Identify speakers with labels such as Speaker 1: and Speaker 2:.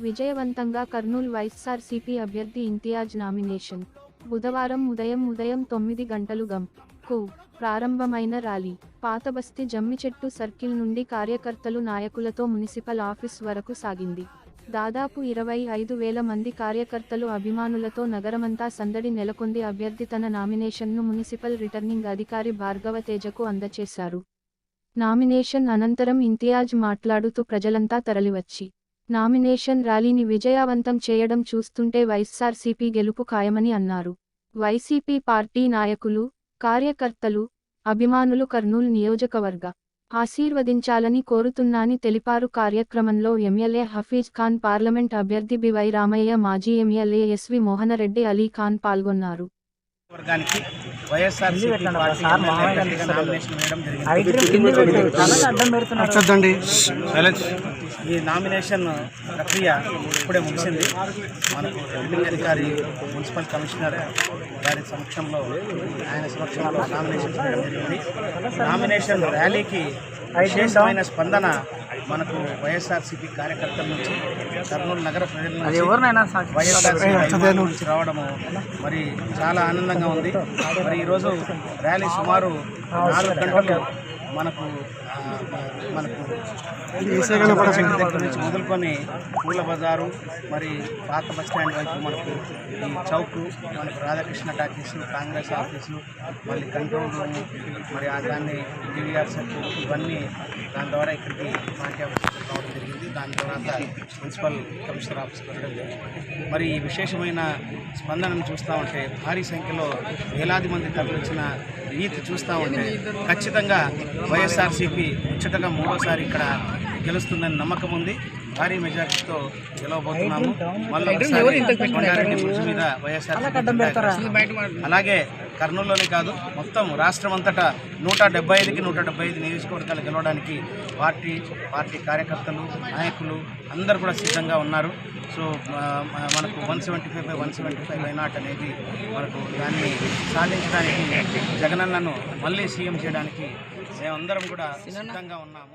Speaker 1: విజయవంతంగా కర్నూలు వైఎస్ఆర్సీపీ అభ్యర్థి ఇంతియాజ్ నామినేషన్. బుధవారం ఉదయం ఉదయం తొమ్మిది గంటలు గం కు ప్రారంభమైన ర్యాలీ. పాతబస్తి జమ్మిచెట్టు సర్కిల్ నుండి కార్యకర్తలు నాయకులతో మున్సిపల్ ఆఫీస్ వరకు సాగింది. దాదాపు ఇరవై ఐదు వేల మంది కార్యకర్తలు అభిమానులతో నగరమంతా సందడి నెలకొంది. అభ్యర్థి తన నామినేషన్ను మున్సిపల్ రిటర్నింగ్ అధికారి భార్గవ తేజకు అందచేశారు. నామినేషన్ అనంతరం ఇంతియాజ్ మాట్లాడుతూ ప్రజలంతా తరలివచ్చి నామినేషన్ ర్యాలీని విజయవంతం చేయడం చూస్తుంటే వైఎస్ఆర్సీపీ గెలుపు ఖాయమని అన్నారు. వైసీపీ పార్టీ నాయకులు కార్యకర్తలు అభిమానులు కర్నూలు నియోజకవర్గ ఆశీర్వదించాలని కోరుతున్నాని తెలిపారు. కార్యక్రమంలో ఎమ్మెల్యే హఫీజ్ ఖాన్ పార్లమెంట్ అభ్యర్థి బివై రామయ్య మాజీ ఎమ్మెల్యే ఎస్వి మోహనరెడ్డి అలీ ఖాన్ పాల్గొన్నారు.
Speaker 2: వర్గానికి వైఎస్ఆర్ పార్టీ ఎమ్మెల్యే అభ్యర్థిగా నామినేషన్ వేయడం జరిగింది. ఈ నామినేషన్ ప్రక్రియ ఇప్పుడే ముగిసింది. మనకు రెవెన్యూ అధికారి మున్సిపల్ కమిషనర్ గారి సమక్షంలో ఆయన సమక్షంలో నామినేషన్ చేయడం జరిగింది. నామినేషన్ ర్యాలీకి విశేషమైన స్పందన మనకు వైఎస్ఆర్సీపీ కార్యకర్తల నుంచి కర్నూలు నగర ప్రజల నుంచి వైఎస్ఆర్సీపీ నుంచి రావడము మరి చాలా ఆనందంగా ఉంది. మరి ఈరోజు ర్యాలీ సుమారు నాలుగు గంటలు మనకు మనకు దగ్గర నుంచి మొదలుకొని పూల బజారు మరి పాత బస్ స్టాండ్ వైపు మనకు ఈ చౌక్ మనకు రాధాకృష్ణ టాకీస్ కాంగ్రెస్ ఆఫీసు మళ్ళీ కంట్రోల్ రూమ్ మరి ఆ దాన్ని డివిఆర్ సెంటర్ ఇవన్నీ దాని ద్వారా ఇక్కడికి పార్టీ ఆఫీస్ రావడం జరిగింది. దాని తర్వాత మున్సిపల్ కమిషనర్ ఆఫీస్కి వెళ్ళడం జరిగింది. మరి ఈ విశేషమైన స్పందనను చూస్తూ ఉంటే భారీ సంఖ్యలో వేలాది మంది తరలించిన రీతి చూస్తూ ఉంటే ఖచ్చితంగా వైఎస్ఆర్సీపీ ముచ్చటగా మూడోసారి ఇక్కడ గెలుస్తుందని నమ్మకం ఉంది. భారీ మెజార్టీతో గెలవబోతున్నాము. మళ్ళీ కొండారెడ్డి మీద వైఎస్ఆర్ అలాగే కర్నూలులోనే కాదు మొత్తం రాష్ట్రం అంతటా నూట డెబ్బై ఐదుకి నూట డెబ్బై ఐదు నియోజకవర్గాలు గెలవడానికి పార్టీ పార్టీ కార్యకర్తలు నాయకులు అందరు కూడా సిద్ధంగా ఉన్నారు. సో మనకు one seventy five by one seventy five why not అనేది మనకు దాన్ని సాధించడానికి జగనన్నను మళ్ళీ సీఎం చేయడానికి మేమందరం కూడా సిద్ధంగా ఉన్నాము.